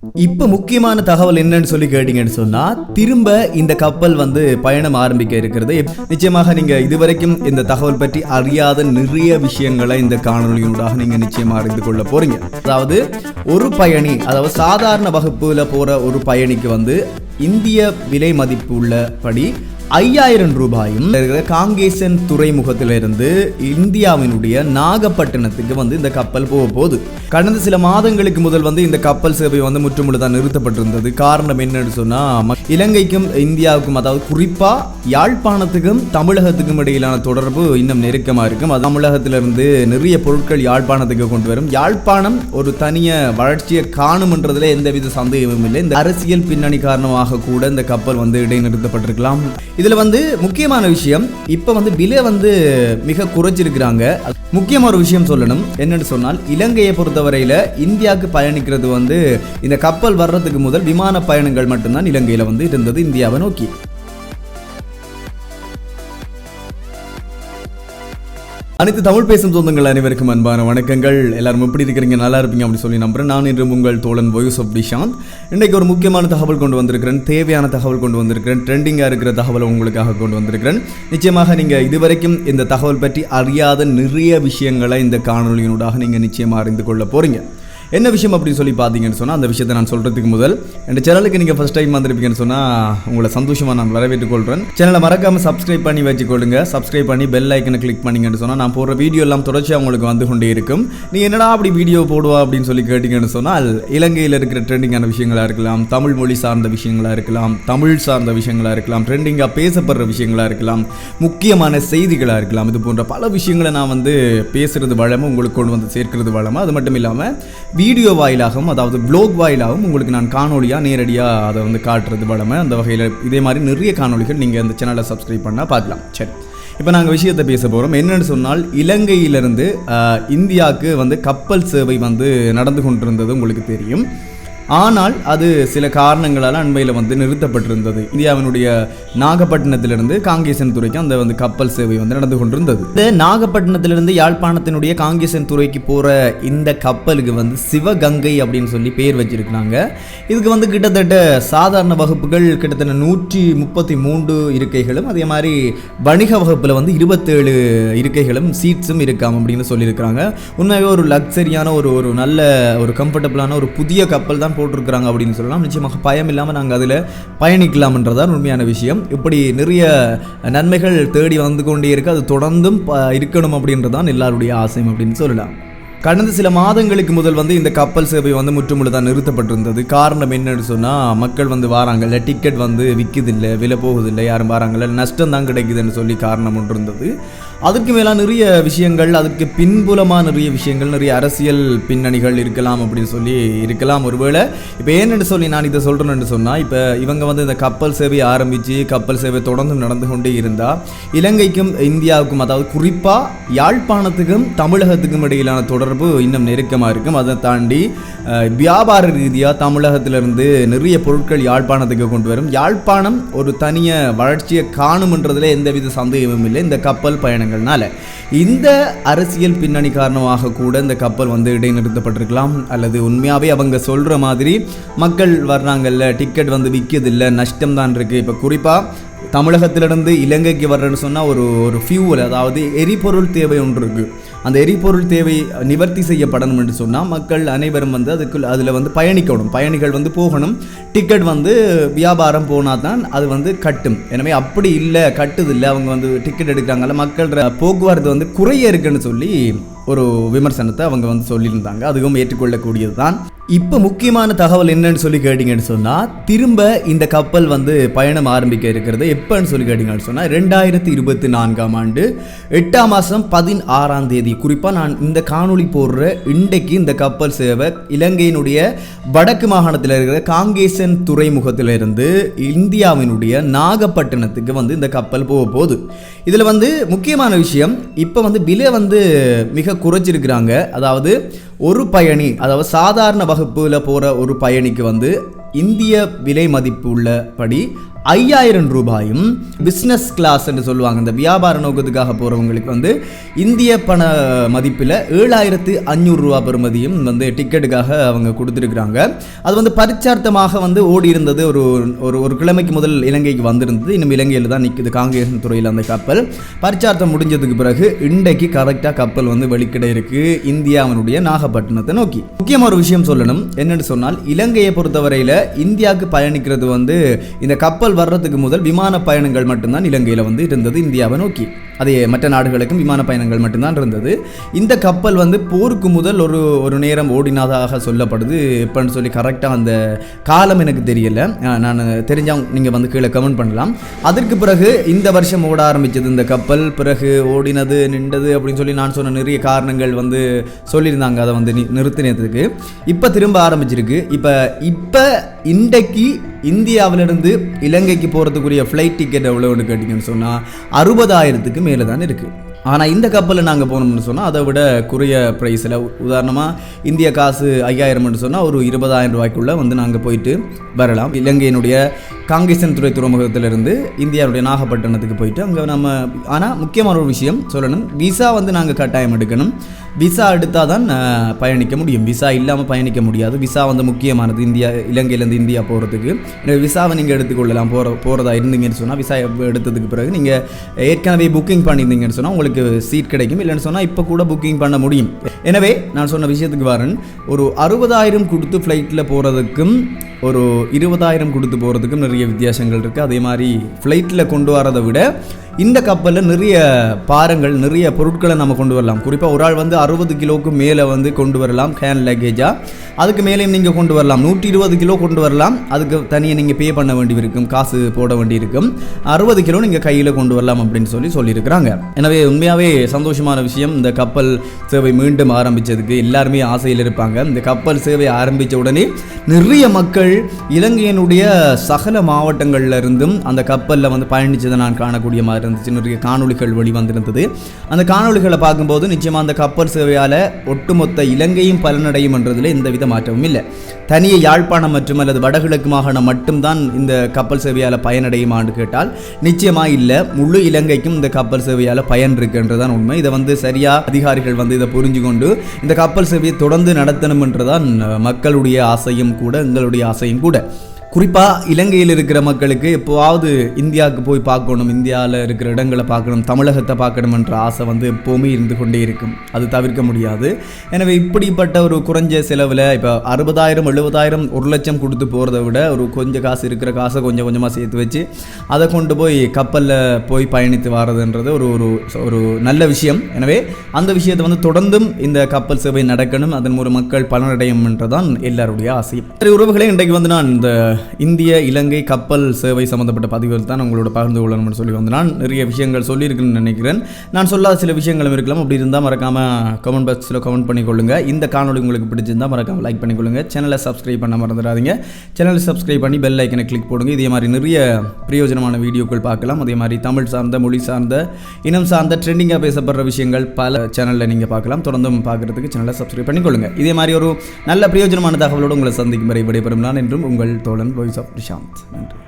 இப்ப முக்கியமான தகவல் என்னன்னு சொல்லி கேட்டீங்கன்னு சொன்னா திரும்ப இந்த கப்பல் வந்து பயணம் ஆரம்பிக்க இருக்கிறது. நிச்சயமாக நீங்க இதுவரைக்கும் இந்த தகவல் பற்றி அறியாத நிறைய விஷயங்களை இந்த காணொலியூடாக நீங்க நிச்சயமா அறிந்து கொள்ள போறீங்க. அதாவது ஒரு பயணி அதாவது சாதாரண வகுப்புல போற ஒரு பயணிக்கு வந்து இந்திய விலை மதிப்பு உள்ளபடி ஐயாயிரம் ரூபாயும் இருக்கிற காங்கேசன் துறைமுகத்திலிருந்து இந்தியாவினுடைய நாகப்பட்டினத்துக்கு வந்து இந்த கப்பல் போக போகுது. கடந்த சில மாதங்களுக்கு முதல் வந்து இந்த கப்பல் சேவை வந்து முற்றுமுழுதான் நிறுத்தப்பட்டிருந்தது. காரணம் என்னன்னு சொன்னால் இலங்கைக்கும் இந்தியாவுக்கும் அதாவது குறிப்பாக யாழ்ப்பாணத்துக்கும் தமிழகத்துக்கும் இடையிலான தொடர்பு இன்னும் நெருக்கமாக இருக்கும். அது தமிழகத்திலிருந்து நிறைய பொருட்கள் யாழ்ப்பாணத்துக்கு கொண்டு வரும். யாழ்ப்பாணம் ஒரு தனிய வளர்ச்சியை காணும்ன்றதுல எந்தவித சந்தேகமும் இல்லை. இந்த அரசியல் பின்னணி காரணமாக கூட இந்த கப்பல் வந்து இடைநிறுத்தப்பட்டிருக்கலாம். இதுல வந்து முக்கியமான விஷயம் இப்ப வந்து விலை வந்து மிக குறைச்சிருக்கிறாங்க முக்கியமான ஒரு விஷயம் சொல்லணும். என்னன்னு சொன்னால் இலங்கையை பொறுத்தவரையில இந்தியாவுக்கு பயணிக்கிறது வந்து இந்த கப்பல் வர்றதுக்கு முதல் விமான பயணங்கள் மட்டும்தான் இலங்கையில வந்து இருந்தது இந்தியாவை நோக்கி. அனைத்து தமிழ் பேசும் சொந்தங்கள் அனைவருக்கும் அன்பான வணக்கங்கள். எல்லாரும் எப்படி இருக்கிறீங்க? நல்லா இருப்பீங்க அப்படின்னு சொல்லி நம்புறேன். நான் இன்று உங்கள் தோழன் வாய்ஸ் ஆஃப் டிஷாந்த் இன்றைக்கு ஒரு முக்கியமான தகவல் கொண்டு வந்திருக்கிறேன். தேவையான தகவல் கொண்டு வந்திருக்கிறேன். ட்ரெண்டிங்காக இருக்கிற தகவலை உங்களுக்காக கொண்டு வந்திருக்கிறேன். நிச்சயமாக நீங்கள் இதுவரைக்கும் இந்த தகவல் பற்றி அறியாத நிறைய விஷயங்களை இந்த காணொலியினூடாக நீங்கள் நிச்சயமாக அறிந்து கொள்ள போகிறீங்க என்ன விஷயம் அப்படின்னு சொல்லி பார்த்தீங்கன்னு சொன்னால் அந்த விஷயத்தை நான் சொல்கிறதுக்கு முதல் என் சேனலுக்கு நீங்கள் ஃபஸ்ட் டைம் வந்திருப்பீங்கன்னு சொன்னால் உங்களை சந்தோஷமாக நான் வரவேற்றுக் கொள்கிறேன் சேனலை மறக்காமல் சப்ஸ்கிரைப் பண்ணி வச்சுக்கொள்ளுங்க சப்ஸ்கிரைப் பண்ணி பெல் ஐக்கனை கிளிக் பண்ணிங்கன்னு சொன்னால் நான் போடுற வீடியோ எல்லாம் தொடர்ச்சியாக உங்களுக்கு வந்து கொண்டே இருக்கும். நீ என்னடா அப்படி வீடியோ போடுவா அப்படின்னு சொல்லி கேட்டிங்கன்னு சொன்னால் இலங்கையில் இருக்கிற ட்ரெண்டிங்கான விஷயங்களாக இருக்கலாம் தமிழ் மொழி சார்ந்த விஷயங்களாக இருக்கலாம் தமிழ் சார்ந்த விஷயங்களாக இருக்கலாம் ட்ரெண்டிங்காக பேசப்படுற விஷயங்களாக இருக்கலாம் முக்கியமான செய்திகளாக இருக்கலாம் இது போன்ற பல விஷயங்களை நான் வந்து பேசுகிறது வளமும் உங்களுக்கு கொண்டு வந்து சேர்க்கிறது வளமாக அது மட்டும் இல்லாமல் வீடியோ வாயிலாகவும் அதாவது ப்ளோக் வாயிலாகவும் உங்களுக்கு நான் காணொலியாக நேரடியாக அதை வந்து காட்டுறது வளமை அந்த வகையில் இதே மாதிரி நிறைய காணொளிகள் நீங்கள் இந்த சேனலை சப்ஸ்கிரைப் பண்ணால் பார்க்கலாம். சரி. இப்போ நாங்கள் விஷயத்தை பேச போகிறோம் என்னென்னு சொன்னால் இலங்கையிலிருந்து இந்தியாவுக்கு வந்து கப்பல் சேவை வந்து நடந்து கொண்டிருந்தது உங்களுக்கு தெரியும். ஆனால் அது சில காரணங்களால் அண்மையில் வந்து நிறுத்தப்பட்டிருந்தது. இந்தியாவினுடைய நாகப்பட்டினத்திலிருந்து காங்கேசன் துறைக்கு அந்த வந்து கப்பல் சேவை வந்து நடந்து கொண்டிருந்தது. இந்த நாகப்பட்டினத்திலிருந்து யாழ்ப்பாணத்தினுடைய காங்கேசன் துறைக்கு போகிற இந்த கப்பலுக்கு வந்து சிவகங்கை அப்படின்னு சொல்லி பேர் வச்சிருக்கிறாங்க. இதுக்கு வந்து கிட்டத்தட்ட சாதாரண வகுப்புகள் கிட்டத்தட்ட நூற்றி முப்பத்தி மூன்று இருக்கைகளும் அதே மாதிரி வணிக வகுப்பில் வந்து இருபத்தேழு இருக்கைகளும் சீட்ஸும் இருக்காம் அப்படின்னு சொல்லியிருக்கிறாங்க. உண்மையாகவே ஒரு லக்ஸரியான ஒரு ஒரு நல்ல ஒரு கம்ஃபர்டபுளான ஒரு புதிய கப்பல் தான் போட்டிருக்கிறாங்க அப்படின்னு சொல்லலாம். நிச்சயமாக பயம் இல்லாமல் நாங்கள் அதில் பயணிக்கலாம்ன்றதான் உண்மையான விஷயம். இப்படி நிறைய நன்மைகள் தேடி வந்து கொண்டே இருக்குது அது தொடர்ந்தும் ப- இருக்கணும் அப்படின்றதான் எல்லாருடைய ஆசையும் அப்படின்னு சொல்லலாம். கடந்த சில மாதங்களுக்கு முதல் வந்து இந்த கப்பல் சேவை வந்து முற்றுமுழுதாக நிறுத்தப்பட்டிருந்தது. காரணம் என்னன்னு சொன்னால் மக்கள் வந்து வாராங்கல்ல டிக்கெட் வந்து விற்கிதில்லை விலை போகுதில்லை யாரும் வாராங்கல்ல நஷ்டம் தான் கிடைக்குதுன்னு சொல்லி காரணம் ஒன்று இருந்தது. அதுக்கு மேலே நிறைய விஷயங்கள் அதுக்கு பின்புலமாக நிறைய விஷயங்கள் நிறைய அரசியல் பின்னணிகள் இருக்கலாம் அப்படின்னு சொல்லி இருக்கலாம். ஒருவேளை இப்போ ஏன்னு சொல்லி நான் இதை சொல்கிறேன்னு சொன்னால் இப்போ இவங்க வந்து இந்த கப்பல் சேவை ஆரம்பித்து கப்பல் சேவை தொடர்ந்து நடந்து கொண்டே இருந்தால் இலங்கைக்கும் இந்தியாவுக்கும் அதாவது குறிப்பாக யாழ்ப்பாணத்துக்கும் தமிழகத்துக்கும் இடையிலான தொடர்பு இன்னும் நெருக்கமாக இருக்கும். அதை தாண்டி வியாபார ரீதியாக தமிழகத்திலிருந்து நிறைய பொருட்கள் யாழ்ப்பாணத்துக்கு கொண்டு வரும். யாழ்ப்பாணம் ஒரு தனிய வளர்ச்சியை காணும்ன்றதுல எந்தவித சந்தேகமும் இல்லை. இந்த கப்பல் காரணங்கள்னால இந்த அரசியல் பின்னணி காரணமாக கூட இந்த கப்பல் வந்து இடைநிறுத்தப்பட்டிருக்கலாம். அல்லது உண்மையாகவே அவங்க சொல்கிற மாதிரி மக்கள் வர்றாங்கல்ல டிக்கெட் வந்து விற்கிறதில்ல நஷ்டம் தான் இருக்குது இப்போ குறிப்பாக தமிழகத்திலிருந்து இலங்கைக்கு வர்றேன்னு சொன்னால் ஒரு ஒரு ஃபியூவல் அதாவது எரிபொருள் தேவை ஒன்று இருக்குது அந்த எரிபொருள் தேவை நிவர்த்தி செய்யப்படணும் என்று சொன்னால் மக்கள் அனைவரும் வந்து அதுக்குள் அதில் வந்து பயணிக்கணும். பயணிகள் வந்து போகணும். டிக்கெட் வந்து வியாபாரம் போனால் தான் அது வந்து கட்டும். எனவே அப்படி இல்லை கட்டுது இல்லை அவங்க வந்து டிக்கெட் எடுக்கிறாங்கல்ல மக்கள் போக்குவரத்து வந்து குறைய இருக்குன்னு சொல்லி ஒரு விமர்சனத்தை அவங்க வந்து சொல்லியிருந்தாங்க. அதுவும் ஏற்றுக்கொள்ளக்கூடியது தான் இப்போ முக்கியமான தகவல் என்னன்னு சொல்லி கேட்டிங்கன்னு சொன்னால் திரும்ப இந்த கப்பல் வந்து பயணம் ஆரம்பிக்க இருக்கிறது. எப்போன்னு சொல்லி கேட்டிங்கன்னு சொன்னால் ரெண்டாயிரத்தி இருபத்தி நான்காம் ஆண்டு எட்டாம் மாதம் பதினாறாம் தேதி. குறிப்பாக நான் இந்த காணொளி போடுற இன்றைக்கு இந்த கப்பல் சேவை இலங்கையினுடைய வடக்கு மாகாணத்தில் இருக்கிற காங்கேசன் துறைமுகத்திலிருந்து இந்தியாவினுடைய நாகப்பட்டினத்துக்கு வந்து இந்த கப்பல் போக போகுது. இதில் வந்து முக்கியமான விஷயம் இப்போ வந்து விலை வந்து மிக குறைச்சிருக்கிறாங்க. அதாவது ஒரு பயணி அதாவது சாதாரண வகுப்பில் போகிற ஒரு பயணிக்கு வந்து இந்திய விலை மதிப்பு உள்ளபடி ஐயாயிரம் ரூபாயும் பிஸ்னஸ் கிளாஸ் என்று சொல்லுவாங்க. இந்த வியாபார நோக்கத்துக்காக போகிறவங்களுக்கு வந்து இந்திய பண மதிப்பில் ஏழாயிரத்து அஞ்சூறு ரூபா பெறுமதியும் வந்து டிக்கெட்டுக்காக அவங்க கொடுத்துருக்குறாங்க. அது வந்து பரிச்சார்த்தமாக வந்து ஓடி இருந்தது ஒரு ஒரு ஒரு கிழமைக்கு முதல் இலங்கைக்கு வந்திருந்தது. இன்னும் இலங்கையில் தான் நிற்குது காங்கிரஸ் துறையில் அந்த கப்பல். பரிச்சார்த்தம் முடிஞ்சதுக்கு பிறகு இன்றைக்கு கரெக்டாக கப்பல் வந்து வெளிக்கிட இருக்குது இந்தியாவினுடைய நாகப்பட்டினத்தை நோக்கி. முக்கியமான ஒரு விஷயம் சொல்லணும். என்னென்னு சொன்னால் இலங்கையை பொறுத்தவரையில் இந்தியாவுக்கு பயணிக்கிறது வந்து இந்த கப்பல் வர்றதுக்கு முதல் விமான பயணங்கள் மட்டும்தான் இலங்கையில் வந்து இருந்தது இந்தியாவை நோக்கி. அதே மற்ற நாடுகளுக்கும் விமான பயணங்கள் மட்டும்தான் இருந்தது. இந்த கப்பல் வந்து போருக்கு முதல் ஒரு ஒரு நேரம் ஓடினதாக சொல்லப்படுது. எப்போன்னு சொல்லி கரெக்டாக அந்த காலம் எனக்கு தெரியல. நான் தெரிஞ்சால் நீங்கள் வந்து கீழே கமெண்ட் பண்ணலாம். அதற்கு பிறகு இந்த வருஷம் ஓட ஆரம்பித்தது இந்த கப்பல். பிறகு ஓடினது நின்றது அப்படின்னு சொல்லி நான் சொன்ன நிறைய காரணங்கள் வந்து சொல்லியிருந்தாங்க. அதை வந்து நிறுத்தினதுக்கு. இப்போ திரும்ப ஆரம்பிச்சிருக்கு. இப்போ இப்போ இன்றைக்கு இந்தியாவிலிருந்து இலங்கைக்கு போகிறதுக்குரிய ஃப்ளைட் டிக்கெட் எவ்வளோன்னு கேட்டிங்கன்னு சொன்னால் அறுபதாயிரத்துக்கு மேலே தான் இருக்குது ஆனால் இந்த கப்பலில் நாங்கள் போனோம்னு சொன்னால் அதை விட குறைய ப்ரைஸில் உதாரணமாக இந்திய காசு ஐயாயிரம்னு சொன்னால் ஒரு இருபதாயிரம் ரூபாய்க்குள்ளே வந்து நாங்கள் போயிட்டு வரலாம். இலங்கையினுடைய காங்கேசன் துறை துறைமுகத்திலிருந்து இந்தியாவுடைய நாகப்பட்டினத்துக்கு போயிட்டு அங்கே நம்ம ஆனால் முக்கியமான ஒரு விஷயம் சொல்லணும். விசா வந்து நாங்கள் கட்டாயம் எடுக்கணும். விசா எடுத்தால் தான் பயணிக்க முடியும். விசா இல்லாமல் பயணிக்க முடியாது. விசா வந்து முக்கியமானது இந்தியா இலங்கையிலேருந்து இந்தியா போகிறதுக்கு எனவே விசாவை நீங்கள் எடுத்துக்கொள்ளலாம். போகிற போகிறதா இருந்தீங்கன்னு சொன்னால் விசா எடுத்ததுக்கு பிறகு நீங்கள் ஏற்கனவே புக்கிங் பண்ணியிருந்தீங்கன்னு சொன்னால் உங்களுக்கு சீட் கிடைக்கும். இல்லைன்னு சொன்னால் இப்போ கூட புக்கிங் பண்ண முடியும். எனவே நான் சொன்ன விஷயத்துக்கு வரேன் ஒரு அறுபதாயிரம் கொடுத்து ஃப்ளைட்டில் போகிறதுக்கும் ஒரு இருபதாயிரம் கொடுத்து போகிறதுக்கும் நிறைய வித்தியாசங்கள் இருக்குது அதே மாதிரி ஃப்ளைட்டில் கொண்டு வரதை விட இந்த கப்பலில் நிறைய பாரங்கள் நிறைய பொருட்களை நம்ம கொண்டு வரலாம். குறிப்பாக ஒரு ஆள் வந்து அறுபது கிலோவுக்கு மேலே வந்து கொண்டு வரலாம் ஹேண்ட் லக்கேஜாக அதுக்கு மேலேயும் நீங்கள் கொண்டு வரலாம். நூற்றி இருபது கிலோ கொண்டு வரலாம். அதுக்கு தனியாக நீங்கள் பே பண்ண வேண்டி இருக்கும் காசு போட வேண்டி இருக்கும் அறுபது கிலோ நீங்கள் கையில் கொண்டு வரலாம் அப்படின்னு சொல்லி சொல்லியிருக்கிறாங்க. எனவே உண்மையாகவே சந்தோஷமான விஷயம். இந்த கப்பல் சேவை மீண்டும் ஆரம்பித்ததுக்கு எல்லாருமே ஆசையில் இருப்பாங்க. இந்த கப்பல் சேவை ஆரம்பித்த உடனே நிறைய மக்கள் இலங்கையினுடைய சகல மாவட்டங்கள்ல இருந்தும் அந்த கப்பலில் வந்து பயணித்ததை நான் காணக்கூடிய மாதிரி இருந்துச்சு. நிறைய காணொளிகள் வெளிவந்திருந்தது. அந்த காணொளிகளை பார்க்கும்போது நிச்சயமாக அந்த கப்பல் சேவையால் ஒட்டுமொத்த இலங்கையும் பலனடையும் என்றதில் எந்தவித மாற்றமும் இல்லை. தனிய யாழ்ப்பாணம் மற்றும் அல்லது வடகிழக்கு மாகாணம் மட்டும்தான் இந்த கப்பல் சேவையால் பயனடையுமான்னு கேட்டால் நிச்சயமாக இல்லை. முழு இலங்கைக்கும் இந்த கப்பல் சேவையால் பயன் இருக்குன்றதான் உண்மை. இதை வந்து சரியாக அதிகாரிகள் வந்து இதை புரிஞ்சு கொண்டு இந்த கப்பல் சேவையை தொடர்ந்து நடத்தணும் என்றுதான் மக்களுடைய ஆசையும் கூட எங்களுடைய ஆசையும் கூட. குறிப்பாக இலங்கையில் இருக்கிற மக்களுக்கு எப்போவாவது இந்தியாவுக்கு போய் பார்க்கணும் இந்தியாவில் இருக்கிற இடங்களை பார்க்கணும் தமிழகத்தை பார்க்கணுமென்ற ஆசை வந்து எப்போவுமே இருந்து கொண்டே இருக்கும். அது தவிர்க்க முடியாது. எனவே இப்படிப்பட்ட ஒரு குறைஞ்ச செலவில் இப்போ அறுபதாயிரம் எழுபதாயிரம் ஒரு லட்சம் கொடுத்து போகிறத விட ஒரு கொஞ்சம் காசு இருக்கிற காசை கொஞ்சம் கொஞ்சமாக சேர்த்து வச்சு அதை கொண்டு போய் கப்பலில் போய் பயணித்து வர்றதுன்றது ஒரு ஒரு ஒரு நல்ல விஷயம். எனவே அந்த விஷயத்தை வந்து தொடர்ந்தும் இந்த கப்பல் சேவை நடக்கணும். அதன் மூலம் மக்கள் பலனடையும் என்றதான் எல்லாருடைய ஆசை உறவுகளே இன்றைக்கு வந்து நான் இந்த இந்திய இலங்கை கப்பல் சேவை சம்மந்தப்பட்ட பதிவுகள் தான் உங்களோட பகிர்ந்து கொள்ளணும்னு சொல்லி வந்து நான் நிறைய விஷயங்கள் சொல்லியிருக்குன்னு நினைக்கிறேன். நான் சொல்லாத சில விஷயங்களும் இருக்கலாம். அப்படி இருந்தால் மறக்காமல் கமெண்ட் பாக்ஸில் கமெண்ட் பண்ணிக்கொள்ளுங்க. இந்த காணொளி உங்களுக்கு பிடிச்சிருந்தால் மறக்காமல் லைக் பண்ணிக்கொள்ளுங்க. சேனலை சப்ஸ்கிரைப் பண்ண மறந்துடாதீங்க. சேனலை சப்ஸ்கிரைப் பண்ணி பெல் ஐக்கனை கிளிக் போடுங்க. இதே மாதிரி நிறைய பிரயோஜனமான வீடியோக்கள் பார்க்கலாம். அதே மாதிரி தமிழ் சார்ந்த மொழி சார்ந்த இனம் சார்ந்த ட்ரெண்டிங்காக பேசப்படுற விஷயங்கள் பல சேனலில் நீங்கள் பார்க்கலாம். தொடர்ந்தும் பார்க்குறதுக்கு சேனலை சப்ஸ்கிரைப் பண்ணிக்கொள்ளுங்க. இதே மாதிரி ஒரு நல்ல பிரயோஜனமான தகவலோடு உங்களை சந்திக்கும் வரை விடைபெறும் நான் என்றும் உங்கள் தோழன் வாய்ஸ் ஆஃப் நிஷாந்த் நன்றி